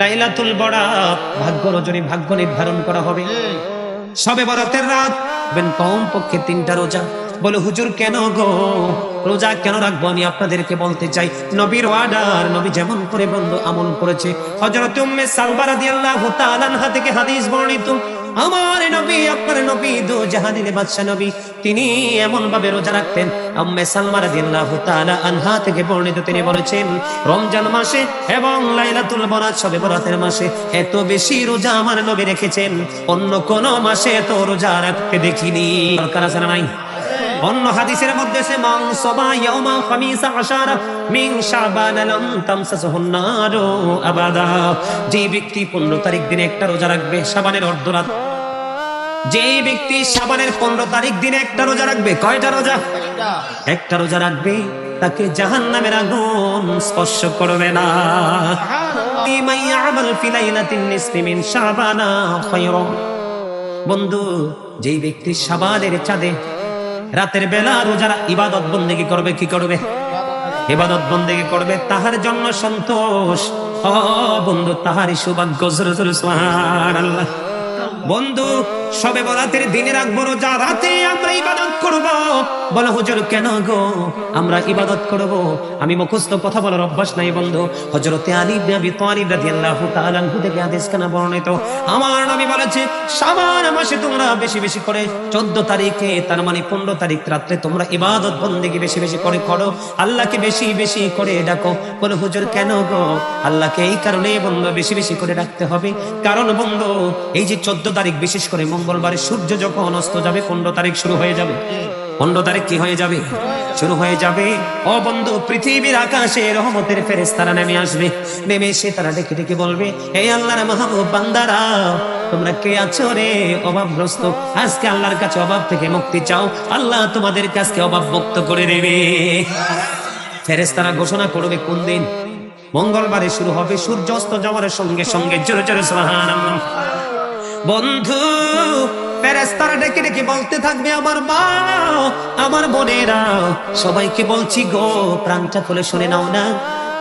লাইলাতুল বরাত ভাগ্য রজনী ভাগ্য নির্ধারণ করা হবে। সবে বরাতের রাত বেন কম পক্ষে তিনটা রোজা। বলে, হুজুর, কেন গো? রোজা কেন রাখব? আমি আপনাদেরকে বলতে চাই, নবীর ওয়াডার নবী যেমন করে বন্ধ আমল করেছে। হযরত উম্মে সালবা রাদিয়াল্লাহু তাআলা থেকে হাদিস বর্ণিত আমার নবী, আপনার নবী, দু জাহানের বাদশা নবী, তিনি এমন ভাবে রোজা রাখতেন। আম্মে সালমা রাদিয়াল্লাহু তাআলা আনহা থেকে বর্ণিত তিনি বলেছেন, রমজান মাসে এবং লাইলাতুল বরাত শবে বরাতের মাসে এত বেশি রোজা আমার নবী রেখেছেন। অন্য কোন মাসে এত রোজা রাখতে দেখিনি। দরকার আছে না নাই? অন্য হাদিসের মধ্যে সে মান সাবা ইয়াউমা খামিসা আশারা মিন শাবান লাম তামসাসুহুন নারু আবাদা। যে ব্যক্তি 15 তারিখ দিনে একটা রোজা রাখবে, শাবানের অর্ধরাত। যে ব্যক্তি শাবানের 15 তারিখ দিনে একটা রোজা রাখবে, কয়টা রোজা? একটা রোজা রাখবে, তাকে জাহান্নামের আগুন স্পর্শ করবে না। বন্ধু, যেই ব্যক্তি শাবানের চাঁদে রাতের বেলা রোজারা ইবাদত বন্দেগি করবে, কি করবে? ইবাদত বন্দেগি করবে, তাহার জন্য সন্তোষ। ও বন্ধু, তাহারই সৌভাগ্য বন্ধু সবে বরাতের দিনে রাখব রোজা, রাতে আমরা ইবাদত করব। বলো, হুজুর, কেন গো? আমরা ইবাদত করব। আমি মুখস্থ কথা বলার অভ্যাস নাই, বন্ধু। হযরতে আলী ইবনে আবি তালিব রাদিয়াল্লাহু তাআলা আনহু থেকে হাদিস কানা বর্ণিত? আমার নবী বলেছে শাবান মাসে তোমরা বেশি বেশি করে 14 তারিখে, তার মানে 15 তারিখ রাতে তোমরা ইবাদত বন্দেগী বেশি বেশি করে করো। আল্লাহকে বেশি বেশি করে ডাকো। বলে, হুজুর, কেন গো? আল্লাহকে এই কারণে বন্ধু বেশি বেশি করে ডাকতে হবে। কারণ বন্ধু, এই যে 14 তারিখ বিশেষ করে মঙ্গলবারে সূর্য যখন অস্ত যাবে 15 তারিখ শুরু হয়ে যাবে। পনেরো তারিখ কি হয়ে যাবে? শুরু হয়ে যাবে। ও বন্ধু, পৃথিবীর আকাশে রহমতের ফেরেস্তারা নেমে আসবে। নেমে এসে তারা ডেকে ডেকে বলবে এই আল্লাহর মাহবুব বান্দারা, তোমরা কে আছো রে অভাবগ্রস্ত? আজকে আল্লাহর কাছে অভাব থেকে মুক্তি চাও। আল্লাহ তোমাদের কাছে অভাব মুক্ত করে দেবে। ফেরেস্তারা ঘোষণা করবে, কোন দিন? মঙ্গলবারে শুরু হবে সূর্য অস্ত যাওয়ার সঙ্গে সঙ্গে। জোরে জোরে, সুবহানাল্লাহ। বন্ধু ফেরেস্তারা ডেকে ডেকে বলতে থাকবে, আমার মা, আমার বোনেরা, সবাইকে বলছি গো, প্রাণটা খুলে শুনে নাও না।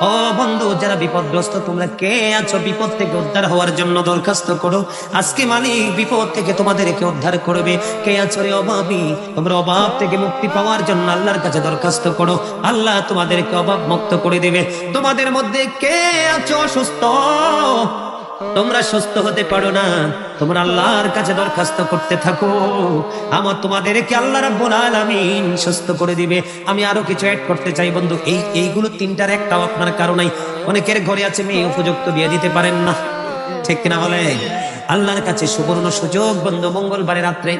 ও বন্ধু, যারা বিপদগ্রস্ত, তোমরা কে আছো? বিপদ থেকে উদ্ধার হওয়ার জন্য দরখাস্ত করো। আজকে মালিক বিপদ থেকে তোমাদেরকে উদ্ধার করবে। কে আছো রে অভাবী? তোমরা অভাব থেকে মুক্তি পাওয়ার জন্য আল্লাহর কাছে দরখাস্ত করো। আল্লাহ তোমাদেরকে অভাব মুক্ত করে দেবে। তোমাদের মধ্যে কে আছো অসুস্থ? তোমরা সুস্থ হতে পারো না। তোমরা আল্লাহর কাছে দরখাস্ত করতে থাকো। আমার তোমাদেরকে আল্লাহ রাব্বুল আলামিন সুস্থ করে দিবে। আমি আরও কিছু অ্যাড করতে চাই বন্ধু। এই, এইগুলো তিনটার একটাও আপনার কারণেই। অনেকের ঘরে আছে মেয়ে, উপযুক্ত বিয়ে দিতে পারেন না। ঠিক কিনা বলে? আল্লাহর কাছে সুবর্ণ সুযোগ বন্ধু। মঙ্গলবারে রাত্রে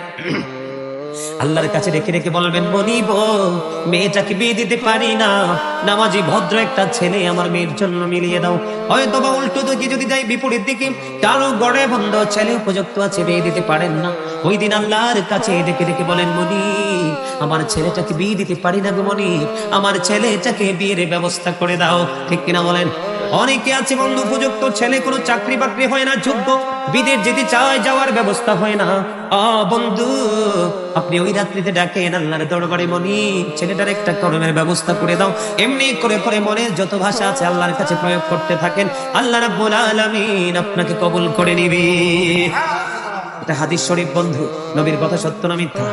আল্লাহর কাছে রেখে রেখে বলবেন বনিব মেয়েটাকে বিয়ে দিতে পারি না। নামাজি ভদ্র একটা ছেলে আমার মেয়ের জন্য মিলিয়ে দাও। হয়তো বা উল্টো দিকে যদি যাই বিপরীত দিকে কারও গড়ে বন্ধ ছেলে উপযুক্ত আছে, বিয়ে দিতে পারেন না। ওই দিন আল্লাহর কাছে ডেকে ডেকে বলেন মনি আমার ছেলেটাকে বিয়ে দিতে পারি না গো মনি। আমার ছেলেটাকে বিয়ের ব্যবস্থা করে দাও। ঠিক কিনা বলেন? অনেকে আছে বন্ধু, উপযুক্ত ছেলে, কোনো চাকরি বাকরি হয় না, যোগ্য। বিদেশ যেতে চায়, যাওয়ার ব্যবস্থা হয় না। আ, বন্ধু, আপনি ওই রাত্রিতে ডাকেন আল্লাহর দরবারে মনি, ছেলেটার একটা কর্মের ব্যবস্থা করে দাও। এমনি করে করে মনে যত ভাষা আছে আল্লাহর কাছে প্রয়োগ করতে থাকেন। আল্লাহ রাব্বুল আলামিন আপনাকে কবুল করে নিবে। এটা হাদিস শরীফ, বন্ধু, নবীর কথা সত্য না মিথ্যা?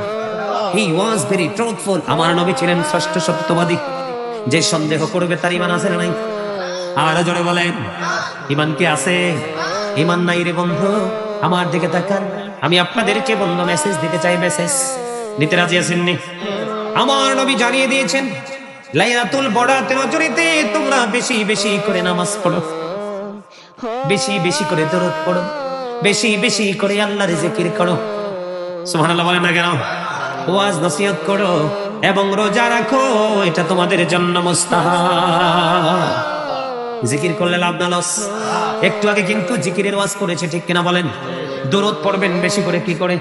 হি ওয়াজ ভেরি ট্রুথফুল আমার নবী ছিলেন ষষ্ঠ সত্যবাদী। যে সন্দেহ করবে তার ইমান আছে না নাই? আরও জোরে বলেন। ইমান কি আছে? ইমান নাই রে বন্ধু, আমার দিকে তাকান। আমি আপনাদেরকে বন্ধু মেসেজ দিতে চাই মেসেজ নিতে রাজি আছেন নি? আমার নবী জানিয়ে দিয়েছেন, লাইলাতুল বরাতে রজনীতে তোমরা বেশি বেশি করে নামাজ পড়ো। বেশি বেশি করে দরদ পড়ো। বেশি বেশি করে আল্লাহর জিকির করো। সুবহানাল্লাহ বলেন না কেন? ওয়াজ নসিহত করো এবং রোজা রাখো, এটা তোমাদের জন্য মুস্তাহাব। জিকির করলে লাভ না, লস। একটু আগে কিন্তু জিকিরের ওয়াজ করেছে, ঠিক কিনা বলেন? দরদ পড়বেন বেশি করে, কি করে?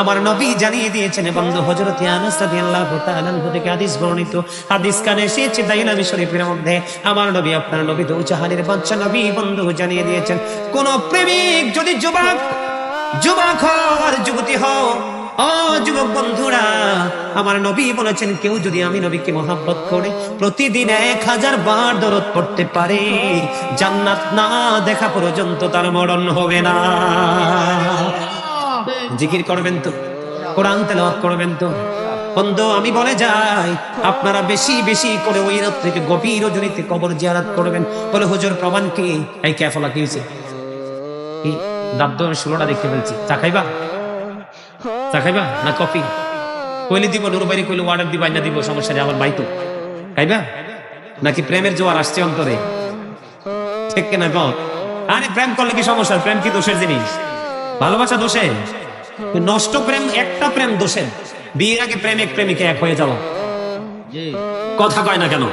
আমার নবী জানিয়ে দিয়েছেন বন্ধু, হযরত আনাস রাদিয়াল্লাহু তাআলা থেকে হাদিস বর্ণিত। হাদিস কানে এসেছে দাইলামি শরীফের মধ্যে। আমার নবী, আপনার নবী তো জাহানের বাচ্চা নবী, বন্ধু জানিয়ে দিয়েছেন, কোন প্রেমিক যদি যুবক যুবক হও যুবতী হও যুবক বন্ধুরা, আমার নবী বলেছেন, কেউ যদি আমি নবীকে করে প্রতিদিন এক হাজার বার দরদ পড়তে পারে, জান্নাত না দেখা পর্যন্ত তার মরণ হবে না। জিকির করবেন তো? কোরআন তেলাওয়াত করবেন তো? বন্ধু, আমি বলে যাই, আপনারা বেশি বেশি করে ওই রাত্রিতে গভীর রজনীতে কবর জিয়ারাত করবেন। বলে, হুজুর, প্রমাণ কি? এই ক্যাফলা কি হয়েছে? ষোলোটা দেখতে পেয়েছি। চা খাইবা? চা খাইবা না কফি? কইলে দিব নুরবাড়ি কইলে অর্ডার দিবা না দিব, সমস্যা নেই, আমার ভাই তো। খাইবা? নাকি প্রেমের জোয়ার আসছে অন্তরে? ঠিক কিনা কম আরে, প্রেম করলে কি সমস্যা? প্রেম কি দোষের জিনিস? ভালোবাসা দোষে? নষ্ট প্রেম, একটা প্রেম দোষের বিয়ের আগে প্রেমিক, প্রেমিকা এক হয়ে যাওয়া। কথা কয় না কেন?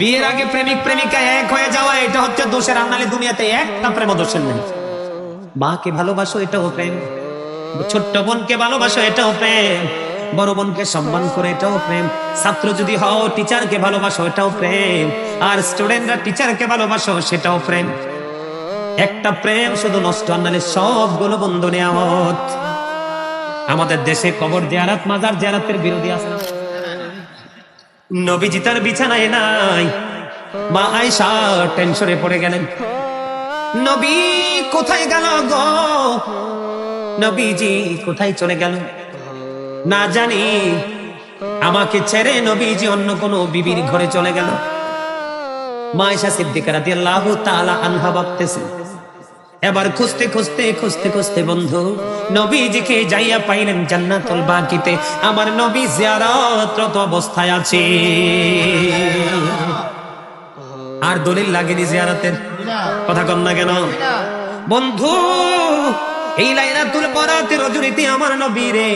বিয়ের আগে প্রেমিক, প্রেমিকা এক হয়ে যাওয়া, এটা হচ্ছে দোষের আনালে দুনিয়াতে একটা প্রেম দোষের নেই। মাকে ভালোবাসো, এটাও প্রেম। ছোট্ট বোনকে ভালোবাসো, এটাও প্রেম। বড় বোনকে সম্মান করে, এটাও প্রেম। ছাত্র যদি হও, টিচারকে ভালোবাসো, এটাও প্রেম। আর স্টুডেন্টরা টিচারকে ভালোবাসো, সেটাও প্রেম। একটা প্রেম শুধু নষ্ট আনালে সবগুলো বন্ধ নেয়ামত। আমাদের দেশে কবর জিয়ারাত, মাজার জিয়ারাতের বিরোধী আছে নবীজি তার বিছানায় নাই। মা আয়সা টেনশনে পড়ে গেলেন। নবী কোথায় গেল গো? নবীজি কোথায় চলে গেল? না জানি। আমাকে ছেড়ে নবীজি অন্য কোন বিবির ঘরে চলে গেল। মায়েশা সিদ্দিকা রাদিয়াল্লাহু তাআলা আনহা ভাবতেছে এবার খুঁজতে খুঁজতে খুঁজতে খুঁজতে বন্ধু, নবীজিকে যাইয়া পাইলেন জান্নাতুল বাকিতে। আমার নবী জিয়ারতরত অবস্থায় আছে। আর দলিল লাগেনি জিয়ারতের? কথা কম না কেন? বন্ধু এই লাইলাতুল বরাতের রজনীতে আমার নবী রে।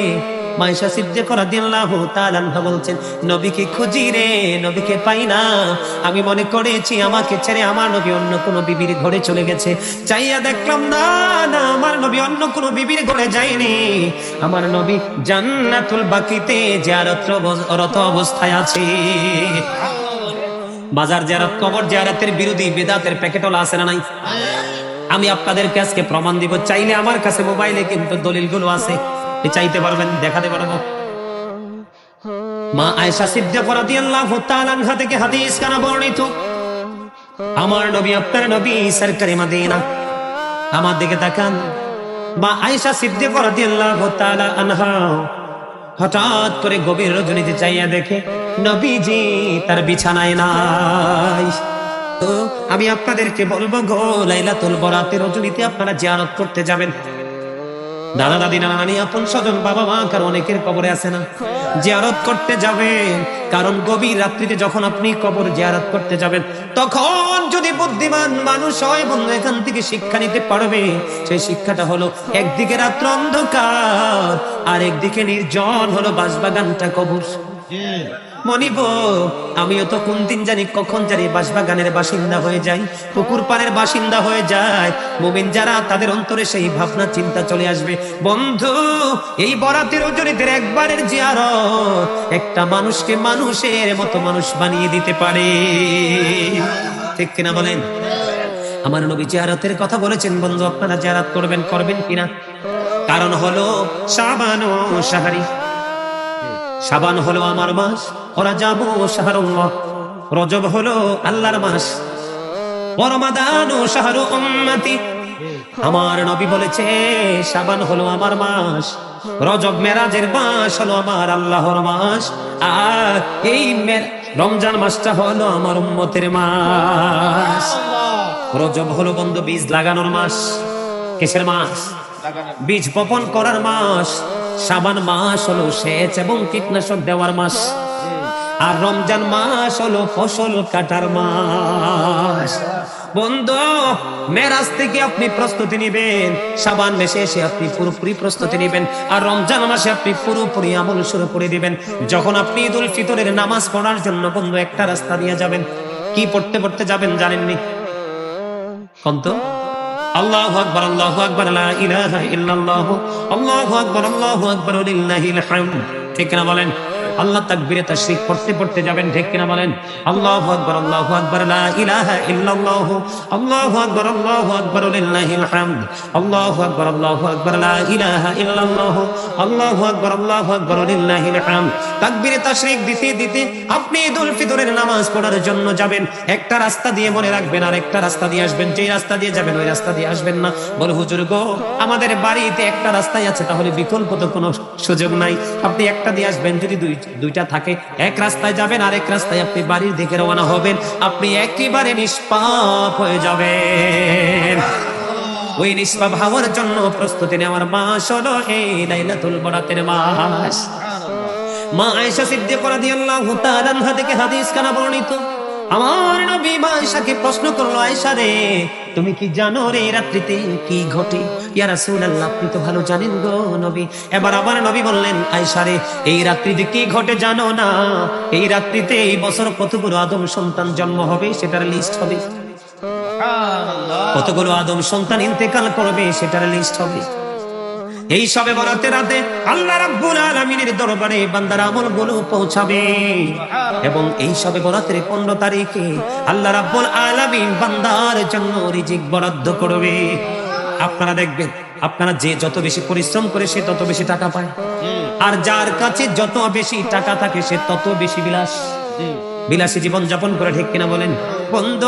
মাইশা সিদ্দিক রাদিয়াল্লাহু তাআলা বলছেন, নবীকে খুঁজি রে, নবীকে পাই না। আমি মনে করেছি আমাকে ছেড়ে আমার নবী অন্য কোনো বিবির ঘরে চলে গেছে। চাইয়া দেখলাম, না না, আমার নবী অন্য কোনো বিবির ঘরে যায়নি। আমার নবী জান্নাতুল বাকিতে জিয়ারত অবস্থায় আছে। বাজার জিয়ারত, কবর জিয়ারতের বিরোধী বেদাতের প্যাকেটলা আছে না নাই? আমি আপনাদেরকে আজকে প্রমাণ দিব। চাইলে আমার কাছে মোবাইলে কিন্তু দলিলগুলো আছে। চাইতে পারবেন, দেখাতে পারব। মা আয়েশা সিদ্দিকা রাদিয়াল্লাহু তাআলা আনহা থেকে হাদিস কানা বর্ণিত। আমার নবী, আপনার নবী সরকারি মদিনা। আমার দিকে তাকান। মা আয়েশা সিদ্দিকা রাদিয়াল্লাহু তাআলা আনহা হঠাৎ করে গভীর রজনীতে চাইয়া দেখে, নবীজি তার বিছানায় নাই। আমি আপনাদেরকে বলব গো, লাইলাতুল বরাতের রজনীতে আপনারা জিয়ারত করতে যাবেন। দাদা দাদি, নানা আপন স্বজন, বাবা মা কারণ অনেকের কবরে আছে না। জিয়ারত করতে যাবে কারণ গভীর রাত্রিতে যখন আপনি কবর জিয়ারত করতে যাবেন, তখন যদি বুদ্ধিমান মানুষ হয় বন্ধু এখান থেকে শিক্ষা নিতে পারবে, সেই শিক্ষাটা হলো একদিকে রাত্র অন্ধকার আর একদিকে নির্জন হলো বাঁশবাগানটা কবর। মনিব, আমিও তো কোন দিন জানি কখন জানি বাঁশবাগানের বাসিন্দা হয়ে যাই, পুকুর পাড়ের বাসিন্দা হয়ে যায়। যারা, তাদের অন্তরে সেই ভাবনা, চিন্তা চলে আসবে। বন্ধু, এই বরাতের ওজনীদের একবারের একটা মানুষকে মানুষের মতো মানুষ বানিয়ে দিতে পারে। ঠিক কিনা বলেন? আমার নবী জিয়ারতের কথা বলেছেন, বন্ধু, আপনারা জিয়ারত করবেন করবেন কিনা? কারণ হলো শাবান ও সাহারি শাবান হলো আমার মাস, ওরা যাব শাহরুল্লাহ। রজব হলো আল্লাহর মাস। ও আমার নবী বলেছে সাবান হলো আমার মাস, রজব মেরাজের মাস হলো আমার আল্লাহর মাস। আর এই রমজান মাসটা হলো আমার উম্মতের মাস। রজব হলো বন্ধু, বীজ লাগানোর মাস। কিসের মাস? বীজ বপন করার মাস। সাবান মাস হলো সেচ এবং কীটনাশক দেওয়ার মাস। আর রমজান মাস হলো ফসল কাটার মাস। বন্ধু, মেরাজ থেকে আপনি প্রস্তুতি নেবেন, সাবান মাসে এসে আপনি পুরোপুরি প্রস্তুতি নেবেন, আর রমজান মাসে আপনি পুরোপুরি আমল শুরু করে দিবেন। যখন আপনি ঈদুল ফিতরের নামাজ পড়ার জন্য বন্ধু একটা রাস্তা দিয়ে যাবেন, কি পড়তে পড়তে যাবেন জানেননি? কন্ত আল্লাহু আকবার আল্লাহু আকবার, লা ইলাহা ইল্লাল্লাহ, আল্লাহু আকবার আল্লাহু আকবার লিল্লাহিল হামদ। ঠিক না বলেন? আল্লাহ তাকবীরে তাশরিক পড়তে পড়তে যাবেন, ঠিক কিনা বলেন? আল্লাহু আকবার আল্লাহু আকবার, লা ইলাহা ইল্লাল্লাহ। আল্লাহু আকবার আল্লাহু আকবার লিল্লাহিল হামদ। আল্লাহু আকবার আল্লাহু আকবার, লা ইলাহা ইল্লাল্লাহ। আল্লাহু আকবার আল্লাহু আকবার লিল্লাহিল হামদ। তাকবীরে তাশরিক দিতে দিতে আপনি ঈদুল ফিতরের নামাজ পড়ার জন্য যাবেন। একটা রাস্তা দিয়ে মনে রাখবেন আর একটা রাস্তা দিয়ে আসবেন। যেই রাস্তা দিয়ে যাবেন, ওই রাস্তা দিয়ে আসবেন না। বলে, হুজুর গো, আমাদের বাড়িতে একটা রাস্তাই আছে, তাহলে বিকল্প তো কোনো সুযোগ নাই। আপনি একটা দিয়ে আসবেন, যদি দুই দুইটা থাকে, এক রাস্তায় যাবেন আর এক রাস্তায় আপনি বাড়ির দিকে রওনা হবেন। আপনি একেবারে নিষ্পাপ হয়ে যাবেন। ওই নিষ্পাপ হওয়ার জন্য প্রস্তুতি নেওয়ার মাস হলো এই লাইলাতুল বরাতের মাস। মা আয়েশা সিদ্দিকা রাদিয়াল্লাহু তাআলা থেকে হাদিস কানা বর্ণিত। আমার নবী মা আয়েশাকে প্রশ্ন করল, আয়েশা রে, তুমি কি জানো রে রাত্রিতে কি ঘটে? ইয়া রাসূলুল্লাহ, আপনি তো ভালো জানেন গো নবী। এবার আবার নবী বললেন, আয়েশা রে, এই রাত্রিতে কি ঘটে জানো না? এই রাত্রিতে এই বছর কতগুলো আদম সন্তান জন্ম হবে সেটার লিস্ট হবে। কতগুলো আদম সন্তান ইন্তেকাল করবে সেটার লিস্ট হবে। এই সবে বরাতে রাতে আল্লাহ রাব্বুল আলামিনের দরবারে বান্দার আমলগুলো পৌঁছাবে। এবং এই সবে বরাতের 15 তারিখে আল্লাহ রাব্বুল আলামিন বান্দার জন্য রিজিক বরাদ্দ করবে। আপনারা দেখবেন, আপনারা যে যত বেশি পরিশ্রম করে সে তত বেশি টাকা পায়। আর যার কাছে যত বেশি টাকা থাকে সে তত বেশি বিলাস। বিলাসী জীবন যাপন করে ঠিক কিনা বলেন? বন্ধ,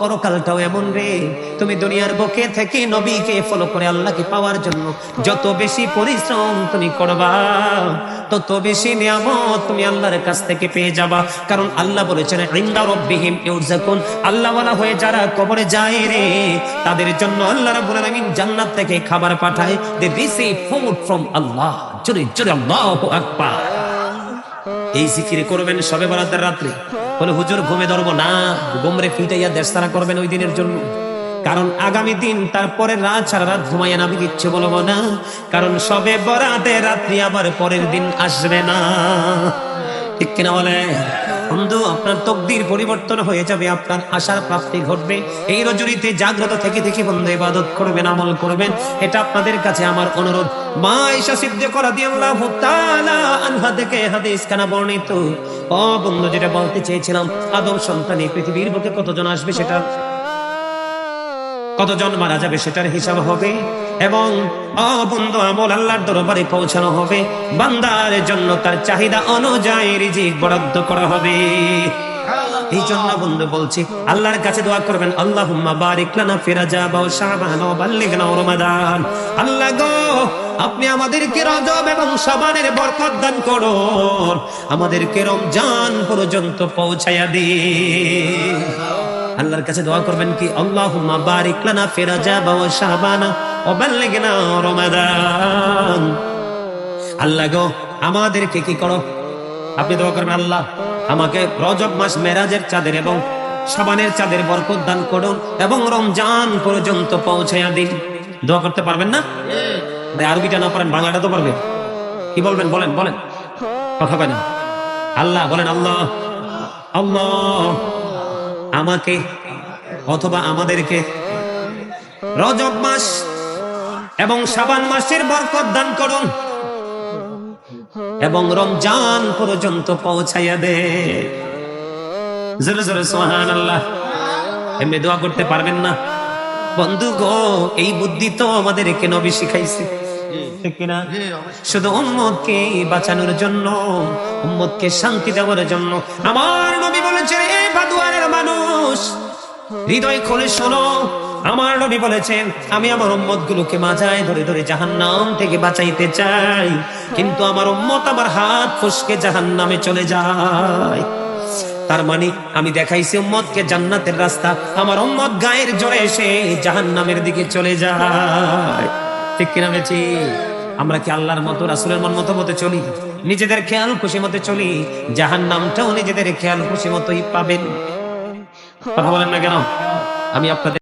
পরকালটাও এমন রে। তুমি দুনিয়ার বুকে থেকে নবীকে ফলো করে আল্লাহকে পাওয়ার জন্য যত বেশি পরিশ্রম তুমি করবা, তত বেশি নিয়ামত তুমি আল্লাহর কাছ থেকে পেয়ে যাবা। কারণ আল্লাহ বলেছেন, ইন্দা রব্বিহিম ইউরজাকুন। আল্লাহ ওয়ালা হয়ে যারা কবরে যায় রে, তাদের জন্য আল্লাহ রাব্বুল আলামিন জান্নাত থেকে খাবার পাঠায়। They receive food from Allah জোরে জোরে, আল্লাহু আকবার। এই জিকিরে করবেন সবে বরাতের রাত্রে। বলে, হুজুর, ঘুমে ধরবো না। গোমরে ফিটাইয়া দেশতারা করবেন ওই দিনের জন্য। কারণ আগামী দিন তারপরে রাত সারা রাত ঘুমাইয়া না ইচ্ছে বলব না। কারণ সবে বরাতে রাত্রি আবার পরের দিন আসবে না। ঠিক কিনা বলে বন্ধু, আপনার তকদির পরিবর্তন হয়ে যাবে, আপনার আশার প্রাপ্তি ঘটবে। এই রজনীতে জাগ্রত থেকে থেকে বন্ধু ইবাদত করবেন, আমল করবেন। এটা আপনাদের কাছে আমার অনুরোধ। মা ঈশা সিদ্ধ করা দিয়ে আল্লাহ আনহা থেকে হাদিস খানা বর্ণিত। ও বন্ধু, যেটা বলতে চেয়েছিলাম, আদম সন্তান পৃথিবীর বুকে কতজন আসবে সেটা? কতজন মারা যাবে সেটার হিসাব হবে? এবং অবন্ধ আমল আল্লাহর দরবারে পৌঁছানো হবে। বান্দার জন্য তার চাহিদা অনুযায়ী রিজিক বরাদ্দ করা হবে। এই জন্য বন্ধু বলছি, আল্লাহর কাছে দোয়া করবেন, আল্লাহুম্মা বারিক লানা ফি রাজাব ওয়া শাবান ওয়া বাল্লিগনা রমাদান। আল্লাহ গো, আপনি আমাদেরকে রজব এবং শাবানের বরকত দান করুন। আমাদেরকে রমজান পর্যন্ত পৌঁছায়া দিন। আল্লাহর কাছে দোয়া করবেন কি, আল্লাহুম্মা বারিক লানা ফি ওয়া শাবান ওয়া বাল্লিগনা রমাদান। আল্লাহ গো, আমাদেরকে কি করো? আপনি দোয়া করবেন, আল্লাহ, আমাকে রজব মাস মেরাজের চাঁদের এবং সাবানের চাঁদের বরকত দান করুন এবং রমজান পর্যন্ত পৌঁছাইয়া দিন। দোয়া করতে পারবেন না? আরে আরবিটা না পারেন বাংলাটা তো পারবেন কি বলবেন, বলেন বলেন। কথা কেন আল্লাহ বলেন, আল্লাহ আল্লাহ আমাকে অথবা আমাদেরকে রজব মাস এবং সাবান মাসের বরকত দান করুন এবং রমজান পর্যন্ত পৌঁছাইয়া দে। জোরে জোরে সোহান আল্লাহ এমনি দোয়া করতে পারবেন না? বন্ধু গো, এই বুদ্ধি তো আমাদেরকে নবী শিখাইছে। শুধু উম্মতকে বাঁচানোর জন্য, উম্মতকে শান্তি দেওয়ার জন্য, আমার নবী মানুষ। হৃদয় খুলে শোনো, আমার নবী বলেছেন, আমি আমার উম্মত গুলোকে মাজায় ধরে ধরে জাহান্নাম থেকে বাঁচাইতে চাই। কিন্তু আমার উম্মত আমার হাত ফসকে জাহান্নামে চলে যায়। তার মানে আমি দেখাইছি উম্মতকে জান্নাতের রাস্তা। আমার উম্মত গায়ের জোরে এসে জাহান্নামের দিকে চলে যায়। ঠিক কিনা বেছি আমরা কি আল্লাহর মতো, রাসুলের মন মতো মতো চলি? নিজেদের খেয়াল খুশি মতো চলি? জাহান নামটাও নিজেদের খেয়াল খুশি মতোই পাবেন। কথা বলেন না কেন? আমি আপনাদের